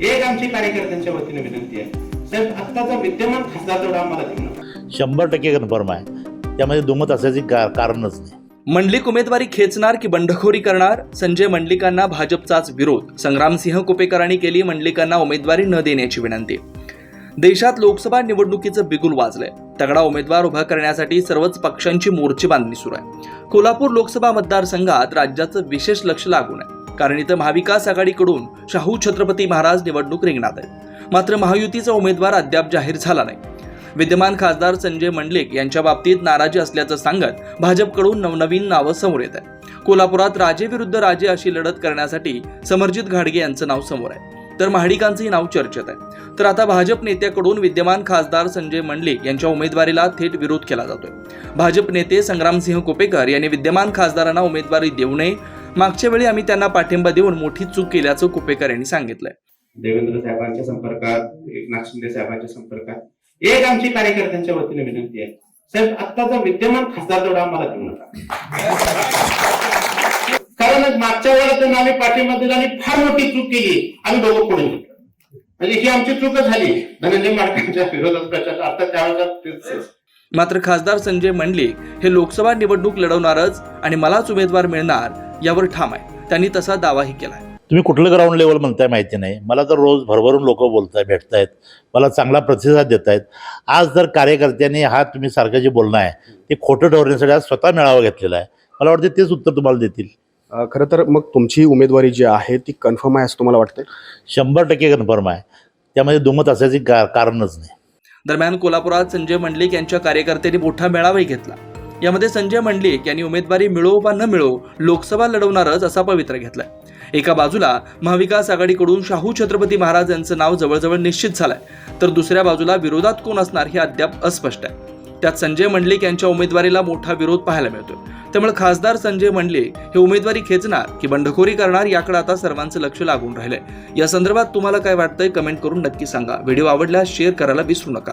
एक आमची कार्यकर्त्यांच्या वतीने विनंती आहे. साहेब आत्ताचा विद्यमान खासदार तेवढा आम्हाला देऊ नका. शंभर टक्के कन्फर्म आहे. त्यामध्ये दुमत असायची का कारणच नाही. मंडलिक उमेदवारी खेचणार की बंडखोरी करणार? संजय मंडलिकांना भाजपचाच विरोध. संग्रामसिंह कुपेकरांनी केली मंडलिकांना उमेदवारी न देण्याची विनंती. देशात लोकसभा निवडणुकीचं बिगुल वाजलंय. तगडा उमेदवार उभा करण्यासाठी सर्वच पक्षांची मोर्चे बांधणी सुरू आहे. कोल्हापूर लोकसभा मतदारसंघात राज्याचं विशेष लक्ष लागून आहे. कारण इथं महाविकास आघाडीकडून शाहू छत्रपती महाराज निवडणूक रिंगणात आहे मात्र महायुतीचा उमेदवार अद्याप जाहीर झाला नाही. विद्यमान खासदार संजय मंडलिक यांच्या बाबतीत नाराजी असल्याचं सांगत भाजपकडून नवनवीन नावं समोर येत आहे कोल्हापुरात राजे विरुद्ध राजे अशी लढत करण्यासाठी समरजित घाडगे यांचं नाव समोर आहे. तर महाडिकांचंही नाव चर्चेत आहे. तर आता भाजप नेत्याकडून विद्यमान खासदार संजय मंडलिक यांच्या उमेदवारीला थेट विरोध केला जातोय. भाजप नेते संग्रामसिंह कुपेकर यांनी विद्यमान खासदारांना उमेदवारी देऊ नये मागच्या वेळी आम्ही त्यांना पाठिंबा देऊन मोठी चूक केल्याचं कुपेकर यांनी सांगितलंय. देवेंद्र साहेबांच्या संपर्कात एकनाथ शिंदे साहेबांच्या संपर्कात एक आमची कार्यकर्त्यांच्या वतीने विनंती आहे. साहेब आत्ताचा विद्यमान खासदार तेवढा आम्हाला देऊ नका. कारण मागच्या वेळेला त्यांना आम्ही पाठिंबा दिला आणि फार मोठी चूक केली. आम्ही दोघं पुढे म्हणजे ही आमची चूकच झाली. धनंजय माडकांच्या विरोधात प्रचार आता त्यावेळेला मात्र खासदार संजय मंडलिक हे लोकसभा निवडणूक लढवणारच आणि मलाच उमेदवार मिळणार यावर ठाम आहे. त्यांनी तसा दावाही केलाय तुम्ही कुठलं ग्राउंड लेवल म्हणताय माहिती नाही. मला तर रोज भरभरून लोक बोलताय भेटतायत. मला चांगला प्रतिसाद देत आहेत आज जर कार्यकर्त्यांनी हा तुम्ही सारखं जे बोलणं आहे ते खोटं ठरवण्यासाठी आज स्वतः मेळावा घेतलेला आहे. मला वाटतं तेच उत्तर तुम्हाला देतील. खरं तर मग तुमची उमेदवारी जी आहे ती कन्फर्म आहे असं तुम्हाला वाटतंय? शंभर टक्के कन्फर्म आहे. त्यामध्ये दुमत असायची का कारणच नाही. दरम्यान कोल्हापुरात संजय मंडलिक यांच्या कार्यकर्त्यांनी मोठा मेळावाही घेतला. यामध्ये संजय मंडलिक यांनी उमेदवारी मिळो वा न मिळो लोकसभा लढवणारच असा पवित्र घेतलाय. एका बाजूला महाविकास आघाडीकडून शाहू छत्रपती महाराज यांचं नाव जवळजवळ निश्चित झालंय. तर दुसऱ्या बाजूला विरोधात कोण असणार हे अद्याप अस्पष्ट आहे. त्यात संजय मंडलिक यांच्या उमेदवारीला मोठा विरोध पाहायला मिळतोय. त्यामुळे खासदार संजय मंडलिक हे उमेदवारी खेचणार की बंडखोरी करणार याकडे आता सर्वांचं लक्ष लागून राहिलंय. या संदर्भात तुम्हाला काय वाटतंय कमेंट करून नक्की सांगा. व्हिडिओ आवडल्यास शेअर करायला विसरू नका.